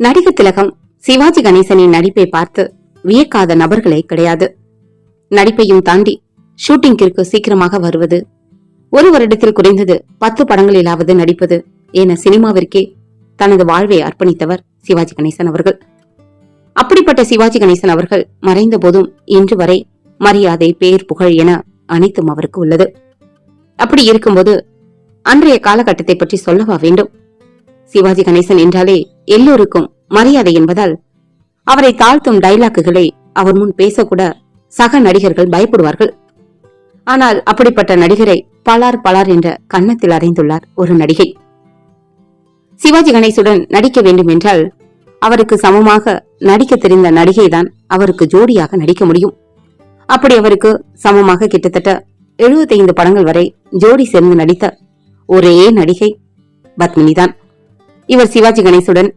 நடிகர் திலகம் சிவாஜி கணேசனின் நடிப்பை பார்த்து வியக்காத நபர்களே கிடையாது. நடிப்பையும் தாண்டி ஷூட்டிங்கிற்கு சீக்கிரமாக வருவது ஒரு வருடத்தில் குறைந்தது பத்து படங்களிலாவது நடிப்பது என சினிமாவிற்கே தனது வாழ்வை அர்ப்பணித்தவர் சிவாஜி கணேசன் அவர்கள். அப்படிப்பட்ட சிவாஜி கணேசன் அவர்கள் மறைந்த போதும் இன்று வரை மரியாதை பேர் புகழ் என அனைத்தும் அவருக்கு உள்ளது. அப்படி இருக்கும்போது அன்றைய காலகட்டத்தை பற்றி சொல்லவா வேண்டும்? சிவாஜி கணேசன் என்றாலே எல்லோருக்கும் மரியாதை என்பதால் அவரை தாழ்த்தும் டைலாக்குகளை அவர் முன் பேசக்கூட சக நடிகர்கள் பயப்படுவார்கள். ஆனால் அப்படிப்பட்ட நடிகரை பலார் பலார் என்ற கன்னத்தில் அறைந்துள்ளார் ஒரு நடிகை. சிவாஜி கணேசுடன் நடிக்க வேண்டும் என்றால் அவருக்கு சமமாக நடிக்க தெரிந்த நடிகைதான் அவருக்கு ஜோடியாக நடிக்க முடியும். அப்படி அவருக்கு சமமாக கிட்டத்தட்ட 75 படங்கள் வரை ஜோடி சேர்ந்து நடித்த ஒரே நடிகை பத்மினிதான். இவர் சிவாஜி கணேசுடன்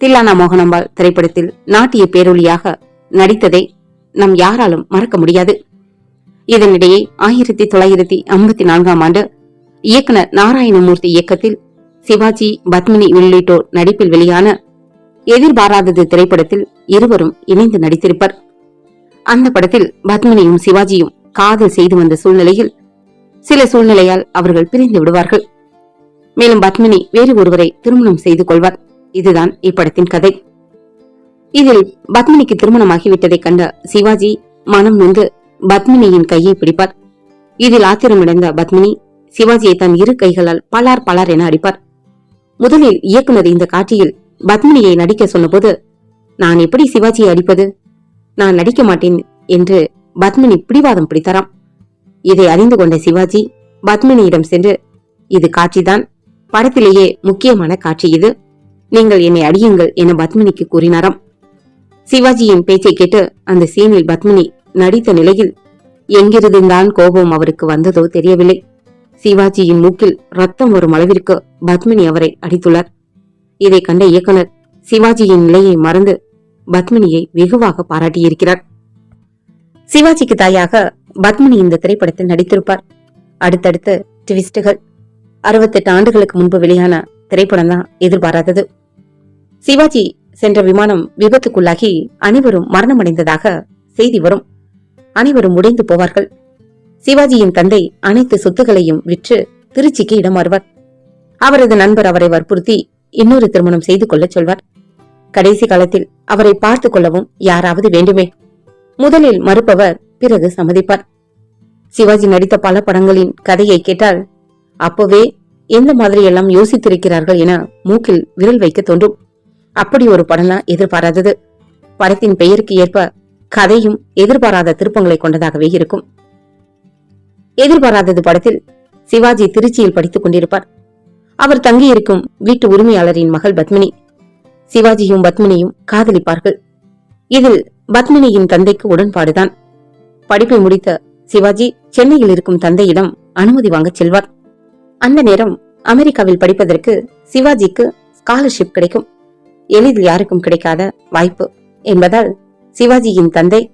தில்லானா மோகனம்பாள் திரைப்படத்தில் நாட்டிய பேரொழியாக நடித்ததை நம் யாராலும் மறக்க முடியாது. இதனிடையே ஆயிரத்தி தொள்ளாயிரத்தி ஐம்பத்தி நான்காம் ஆண்டு இயக்குனர் நாராயணமூர்த்தி இயக்கத்தில் சிவாஜி பத்மினி உள்ளிட்டோர் நடிப்பில் வெளியான எதிர்பாராதது திரைப்படத்தில் இருவரும் இணைந்து நடித்திருப்பர். அந்த படத்தில் பத்மினியும் சிவாஜியும் காதல் செய்து வந்த சூழ்நிலையில் சில சூழ்நிலையால் அவர்கள் பிரிந்து விடுவார்கள். மேலும் பத்மினி வேறு ஒருவரை திருமணம் செய்து கொள்வார். இதுதான் இப்படத்தின் கதை. இதில் பத்மினிக்கு திருமணமாகிவிட்டதை கண்ட சிவாஜி மனம் நொந்து பத்மினியின் கையை பிடிப்பார். இதில் ஆத்திரமடைந்த பத்மினி சிவாஜியை தன் இரு கைகளால் பலார் பலார் என அடிப்பார். முதலில் இயக்குனர் இந்த காட்சியில் பத்மினியை நடிக்க சொன்னபோது நான் எப்படி சிவாஜியை அடிப்பது? நான் நடிக்க மாட்டேன் என்று பத்மினி பிடிவாதம் பிடித்தாராம். இதை அறிந்து கொண்ட சிவாஜி பத்மினியிடம் சென்று இது காட்சிதான் படத்திலேயே முக்கியமான காட்சி இது. நீங்கள் என்னை அடியுங்கள் என பத்மினிக்கு கூறினாராம். சிவாஜியின் பேச்சை கேட்டு அந்த சீனில் பத்மினி நடித்த நிலையில் எங்கிருந்துதான் கோபம் அவருக்கு வந்ததோ தெரியவில்லை. சிவாஜியின் மூக்கில் ரத்தம் வரும் அளவிற்கு பத்மினி அவரை அடித்துள்ளார். இதை கண்ட இயக்குனர் சிவாஜியின் நிலையை மறந்து பத்மினியை வெகுவாக பாராட்டியிருக்கிறார். சிவாஜிக்கு தாயாக பத்மினி இந்த திரைப்படத்தில் நடித்திருப்பார். அடுத்தடுத்து ட்விஸ்டுகள் அறுபத்தெட்டு ஆண்டுகளுக்கு முன்பு வெளியான திரைப்படம் தான் எதிர்பாராதது. சிவாஜி சென்ற விமானம் விபத்துக்குள்ளாகி அனைவரும் மரணமடைந்ததாக செய்தி வரும். அனைவரும் உடைந்து போவார்கள். சிவாஜியின் தந்தை அனைத்து சொத்துகளையும் விற்று திருச்சிக்கு இடம் அவரது நண்பர் அவரை வற்புறுத்தி இன்னொரு திருமணம் செய்து கொள்ளச் சொல்வார். கடைசி காலத்தில் அவரை பார்த்துக் கொள்ளவும் யாராவது வேண்டுமே. முதலில் மறுப்பவர் பிறகு சம்மதிப்பார். சிவாஜி நடித்த பல படங்களின் கதையை கேட்டால் அப்போவே எந்த மாதிரி எல்லாம் யோசித்திருக்கிறார்கள் என மூக்கில் விரல் வைக்க தோன்றும். அப்படி ஒரு படம்லாம் எதிர்பாராதது. படத்தின் பெயருக்கு ஏற்ப கதையும் எதிர்பாராத திருப்பங்களை கொண்டதாகவே இருக்கும். எதிர்பாராதது படத்தில் சிவாஜி திருச்சியில் படித்துக் கொண்டிருப்பார். அவர் தங்கியிருக்கும் வீட்டு உரிமையாளரின் மகள் பத்மினி. சிவாஜியும் பத்மினியும் காதலிப்பார்கள். இதில் பத்மினியின் தந்தைக்கு உடன்பாடுதான். படிப்பை முடித்த சிவாஜி சென்னையில் இருக்கும் தந்தையிடம் அனுமதி வாங்கச் செல்வார். அந்த நேரம் அமெரிக்காவில் படிப்பதற்கு சிவாஜிக்கு ஸ்காலர்ஷிப் கிடைக்கும். எளிதில் யாருக்கும் கிடைக்காத வாய்ப்பு என்பதால் சிவாஜியின் தந்தை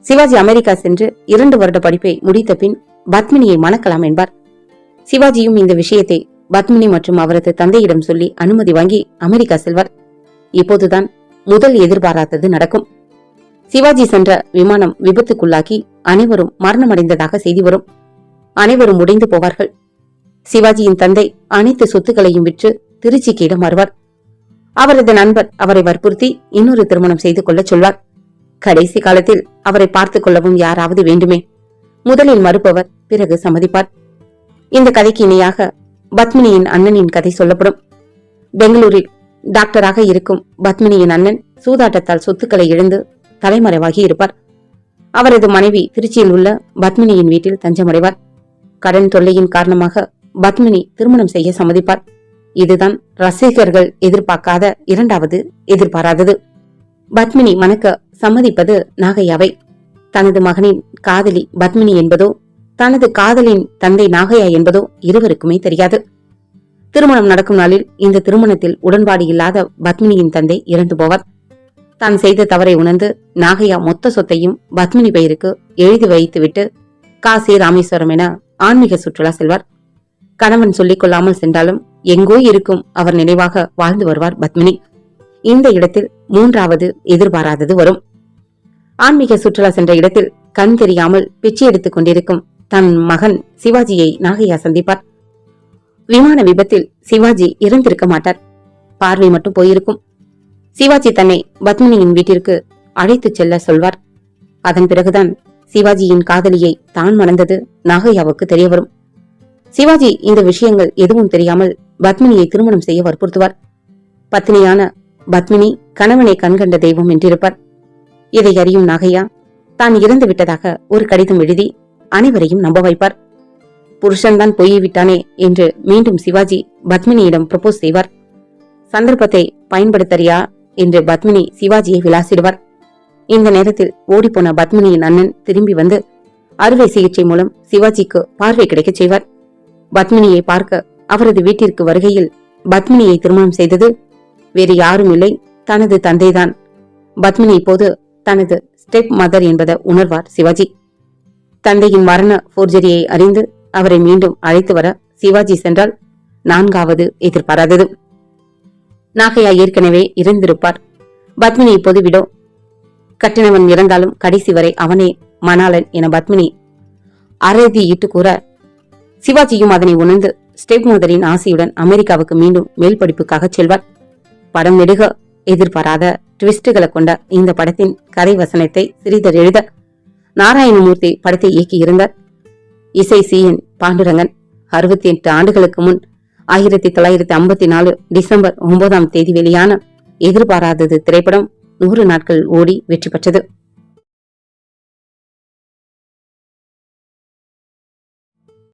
சிவாஜி அமெரிக்கா சென்று இரண்டு வருட படிப்பை முடித்த பின் பத்மினியை மணக்கலாம் என்பார். சிவாஜியும் இந்த விஷயத்தை பத்மினி மற்றும் அவரது தந்தையிடம் சொல்லி அனுமதி வாங்கி அமெரிக்கா செல்வார். இப்போதுதான் முதல் எதிர்பாராதது நடக்கும். சிவாஜி சென்ற விமானம் விபத்துக்குள்ளாகி அனைவரும் மரணமடைந்ததாக செய்தி வரும். அனைவரும் உடைந்து போவார்கள். சிவாஜியின் தந்தை அனைத்து சொத்துக்களையும் விற்று திருச்சிக்கு இடம் வருவார். அவரது நண்பர் அவரை வற்புறுத்தி இன்னொரு திருமணம் செய்து கொள்ளச் சொல்வார். கடைசி காலத்தில் அவரை பார்த்துக் கொள்ளவும் யாராவது வேண்டுமே. முதலில் மறுப்பவர் பிறகு சம்மதிப்பார். இந்த கதைக்கு இணையாக பத்மினியின் அண்ணனின் கதை சொல்லப்படும். பெங்களூரில் டாக்டராக இருக்கும் பத்மினியின் அண்ணன் சூதாட்டத்தால் சொத்துக்களை இழந்து தலைமறைவாகி இருப்பார். அவரது மனைவி திருச்சியில் உள்ள பத்மினியின் வீட்டில் தஞ்சமடைவார். கடன் தொல்லையின் காரணமாக பத்மினி திருமணம் செய்ய சம்மதிப்பார். இதுதான் ரசிகர்கள் எதிர்பார்க்காத இரண்டாவது எதிர்பாராதது. பத்மினி மணக்க சம்மதிப்பது நாகையாவை. தனது மகனின் காதலி பத்மினி என்பதோ தனது காதலின் தந்தை நாகையா என்பதோ இருவருக்குமே தெரியாது. திருமணம் நடக்கும் நாளில் இந்த திருமணத்தில் உடன்பாடு இல்லாத பத்மினியின் தந்தை இறந்து போவார். தான் செய்த தவறை உணர்ந்து நாகையா மொத்த சொத்தையும் பத்மினி பெயருக்கு எழுதி வைத்துவிட்டு காசி ராமேஸ்வரம் என ஆன்மீக சுற்றுலா செல்வார். கணவன் சொல்லிக் கொள்ளாமல் சென்றாலும் எங்கோ இருக்கும் அவர் நினைவாக வாழ்ந்து வருவார் பத்மினி. இந்த இடத்தில் மூன்றாவது எதிர்பாராதது வரும். ஆன்மீக சுற்றுலா சென்ற இடத்தில் கண் தெரியாமல் பிச்சை எடுத்துக் கொண்டிருக்கும் தன் மகன் சிவாஜியை நாகையா சந்திப்பார். விமான விபத்தில் சிவாஜி இறந்திருக்க மாட்டார். பார்வை மட்டும் போயிருக்கும். சிவாஜி தன்னை பத்மினியின் வீட்டிற்கு அழைத்துச் செல்ல சொல்வார். அதன் பிறகுதான் சிவாஜியின் காதலியை தான் மணந்தது நாகையாவுக்கு தெரிய வரும் சிவாஜி இந்த விஷயங்கள் எதுவும் தெரியாமல் பத்மினியை திருமணம் செய்ய வற்புறுத்துவார். பத்னியான பத்மினி கணவனை கண்கண்ட தெய்வம் என்றிருப்பார். இதை அறியும் நாகையா தான் இறந்து விட்டதாக ஒரு கடிதம் எழுதி அனைவரையும் நம்ப வைப்பார். புருஷன்தான் பொய்யை விட்டானே என்று மீண்டும் சிவாஜி பத்மினியிடம் ப்ரப்போஸ் செய்வார். சந்தர்ப்பத்தை பயன்படுத்தறியா என்று பத்மினி சிவாஜியை விளாசிடுவார். இந்த நேரத்தில் ஓடிப்போன பத்மினியின் அண்ணன் திரும்பி வந்து அறுவை சிகிச்சை மூலம் சிவாஜிக்கு பார்வை கிடைக்கச் செய்வார். பத்மினியை பார்க்க அவரது வீட்டிற்கு வருகையில் பத்மினியை திருமணம் செய்தது வேறு யாரும் இல்லை. தனது தந்தைதான். பத்மினி இப்போது தனது ஸ்டெப் மதர் என்பதை உணர்வார் சிவாஜி. தந்தையின் மரண போர்ஜரியை அறிந்து அவரை மீண்டும் அழைத்து வர சிவாஜி சென்றால் நான்காவது எதிர்பாராதது. நாகையா ஏற்கனவே இறந்திருப்பார். பத்மினி இப்போது விடோ. கட்டினவன் இறந்தாலும் கடைசி வரை அவனே மணாளன் என பத்மினி அறுதியிட்டு கூற சிவாஜியும் அதனை உணர்ந்து ஸ்டெப் மதரின் ஆசையுடன் அமெரிக்காவுக்கு மீண்டும் மேல் படிப்புக்காக செல்வார். படம் நெடுக எதிர்பாராத ட்விஸ்டுகளை கொண்ட இந்த படத்தின் கதை வசனத்தை சிறிதர் எழுத நாராயணமூர்த்தி படத்தை இயக்கியிருந்தார். இசை சி. என். பாண்டுரங்கன். அறுபத்தி எட்டு ஆண்டுகளுக்கு முன் ஆயிரத்தி தொள்ளாயிரத்தி ஐம்பத்தி நாலு டிசம்பர் ஒன்பதாம் தேதி வெளியான எதிர்பாராதது திரைப்படம் நூறு நாட்கள் ஓடி வெற்றி பெற்றது.